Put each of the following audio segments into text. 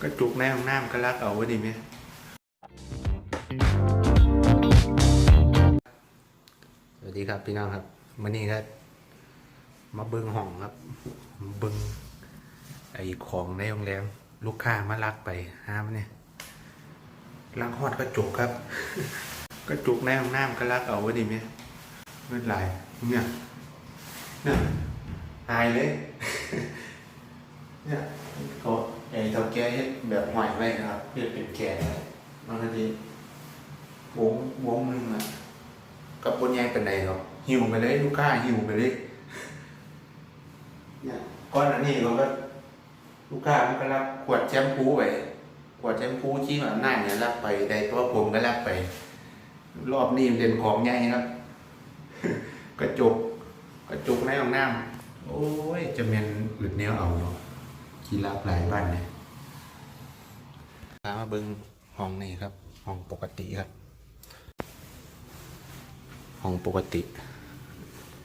ก็จุกในห้องน้ำก็รักเอาไว้ดีไหมสวัสดีครับพี่น้องครับวันนี้ก็มาเบิ้งห้องครับ เบิ้งไอ้ของในโรงแรมลูกค้ามาลักไปห้ามเนี่ยลังฮอดกระจุกครับ กระจุกในห้องน้ำก็รักเอาไว้ดีไหมเมื่อไหร่เนี่ยเนี่ยหายเลย เนี่ยเขา ไอ้เท่าแก่เฮ็ดแบบหอยไว้นะครับเพื่อเป็นแก่บางทีวงวงหนึงอะกับปนแยงเป็นไหนหรอกหิวไปเลยลูกค้าหิวไปเลยเนี่ยก้อนอันนี้เราก็ลูกค้ามันก็รับขวดแชมพูไปขวดแชมพูที่แบบหน้าเนี่ยรับไปแต่ตัวผมก็รับไป รอบนี้มันเป็นของใหญ่ครับกระจกกระจกในห้องน้ำโอ้ยจะเป็นอึดแนวเอาเนาะ กีฬาหลายบ้านเนี่ยพามาเบิ้งห้องนี่ครับ ห้องปกติครับ ห้องปกติ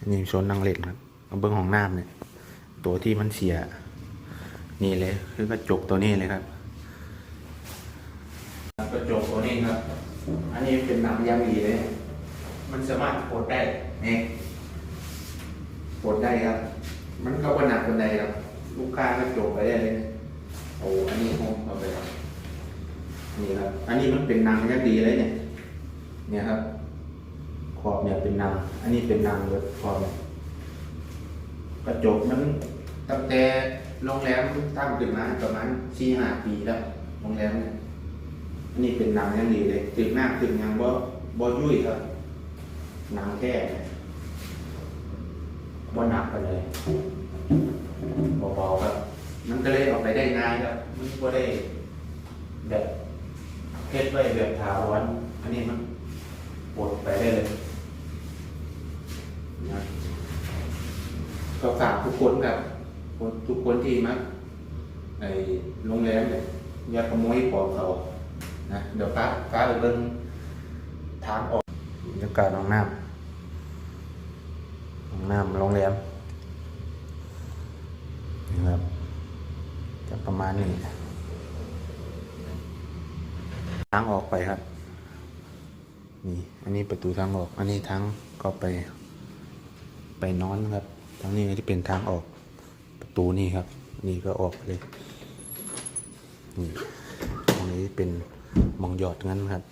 นี่โซนนั่งเล่นครับมาเบิ้งห้องน้ำเนี่ย ตัวที่มันเสีย นี่เลย คือกระจกตัวนี้เลยครับ กระจกตัวนี้ครับ อันนี้เป็นหนังยางดีเลย มันสามารถปลดได้นี่ปลดได้ครับ มันก็ว่าหนักคนใดครับ ลูกค้าก็จบไปได้เลยโอ้อันนี้ห้องเอาไปครับนี่ครับ อันนี้มันเป็นนังยางดีเลยเนี่ย เนี่ยครับ ขอบเนี่ยเป็นนังอันนี้เป็นนังเลยขอบเนี่ยกระจกมันตั้งแต่โรงแรมตั้งขึ้นมาประมาณสี่ห้าปีแล้วโรงแรมเนี่ยอันนี้เป็นนังยังดีเลยถึงหน้าถึงยังบ่บ่ยุ่ยครับนังแค่บ่หนักไปเลย เบาๆครับ มันก็เลยออกไปได้ง่ายครับ มันก็ได้แบบเพชรไว้แบบถาวรอันนี้มันปลดไปได้เลยนะก็ฝากทุกคนครับคนทุกคนที่มาในโรงแรมเนี่ยอย่าขโมยของเขานะเดี๋ยวฟ้าฟ้าไปเบิ่งทางออกบรรยากาศห้องน้ำห้องน้ำโรงแรม นะครับจะประมาณนี้ทางออกไปครับ นี่ อันนี้ประตูทางออก อันนี้ทางก็ไป ไปนอนครับทางนี้ที่เป็นทางออกประตูนี่ครับ นี่ก็ออกเลย นี่ตรงนี้เป็นมองหยอดเงินครับ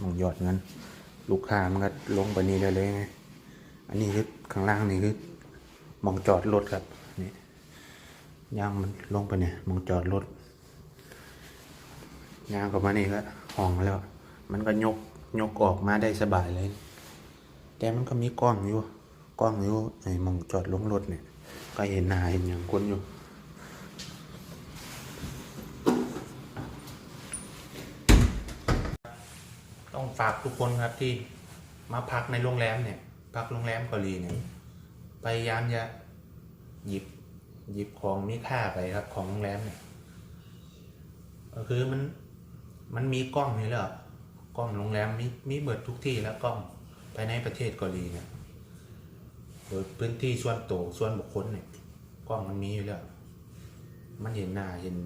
มองหยอดเงินลูกค้ามันก็ลงไปนี่ได้เลยไง อันนี้คือข้างล่างนี่คือมองจอดรถครับ ยางมันลงไปเนี่ยมองจอดรถยางกลับมานี่ก็ห้องแล้ว มันก็ยกยกออกมาได้สบายเลย แต่มันก็มีกล้องอยู่กล้องอยู่ไอ้มองจอดลงรถเนี่ย ก็เห็นหน้าเห็นอย่างคนอยู่ต้องฝากทุกคนครับที่มาพักในโรงแรมเนี่ย พักโรงแรมเกาหลีเนี่ย พยายามจะหยิบ หยิบของมีค่าไปครับของโรงแรมเนี่ยก็คือมันมันมีกล้องนี่แหละกล้องโรงแรมมีมีเบิดทุกที่แล้วกล้องภายในประเทศเกาหลีเนี่ยโดยพื้นที่ส่วนตัวส่วนบุคคลเนี่ยกล้องมันมีอยู่แล้ว มันเห็นหน้าเห็น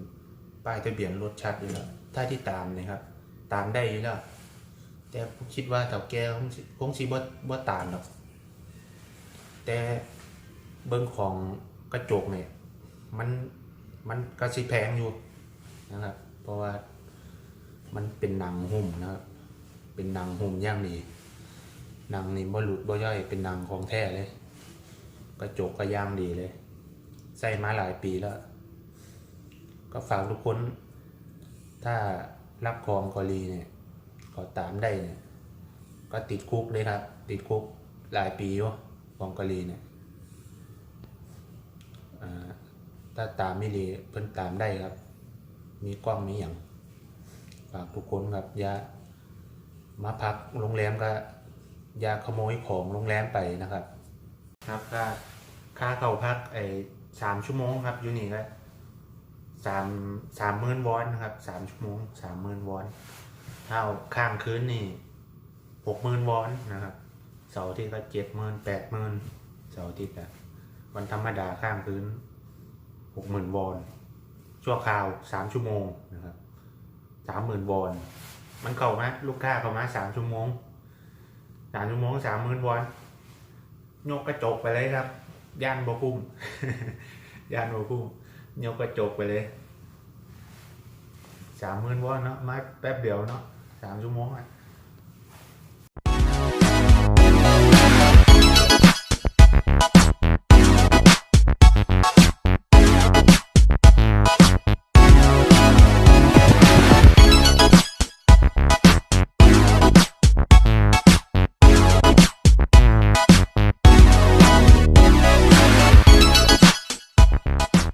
ป้ายทะเบียนรถชัดอยู่แล้วถ้าที่ตามนี่ยครับ ตามได้อยู่แล้วแต่ผมคิดว่าเต่าแก่คงคงสิบ่บ่ตามหรอกแต่เบิ้งของ ระจกเนี่ยมันมันก็สิแพงอยู่นะครับ เพราะว่ามันเป็นหนังหุ้มนะครับ เป็นหนังหุ้มย่างดีหนังนี่บ่หลุดบ่ย่อยเป็นหนังของแท้เลย กระจกก็ย่างดีเลย ใส่มาหลายปีแล้ว ก็ฝากทุกคน ถ้ารับของเกาหลีเนี่ยก็ตามได้เนี่ยก็ติดคุกเลยครับ ติดคุกหลายปีอยู่ของเกาหลีเนี่ยอ่า ถ้าตามไม่ดีเพิ่นตามได้ครับ มีกล้องมีอย่างฝากทุกคนครับอย่ามาพักโรงแรมก็อย่าขโมยของโรงแรมไปนะครับ ครับก็ค่าเข้าพักไอ้สามชั่วโมงครับอยู่นี่ก็สามสามหมื่นวอนนะครับสามชั่วโมงสามหมื่นวอนถ้าเอาข้ามคืนนี่หกหมื่นวอนนะครับเสาร์ที่ก็เจ็ดหมื่นแปดหมื่นเสาร์ที่อะวันธรรมดาข้ามคืน หกหมื่นวอน ชั่วคราวสามชั่วโมงนะครับสามหมื่นวอน มันเข้ามาลูกค้าเข้ามาสามชั่วโมงสามชั่วโมงสามหมื่นวอนยกกระจกไปเลยครับย่านบกุ้มย่านบกุ้มยกกระจกไปเลยสามหมื่นวอนเนาะมาแป๊บเดียวเนาะสามชั่วโมงอะ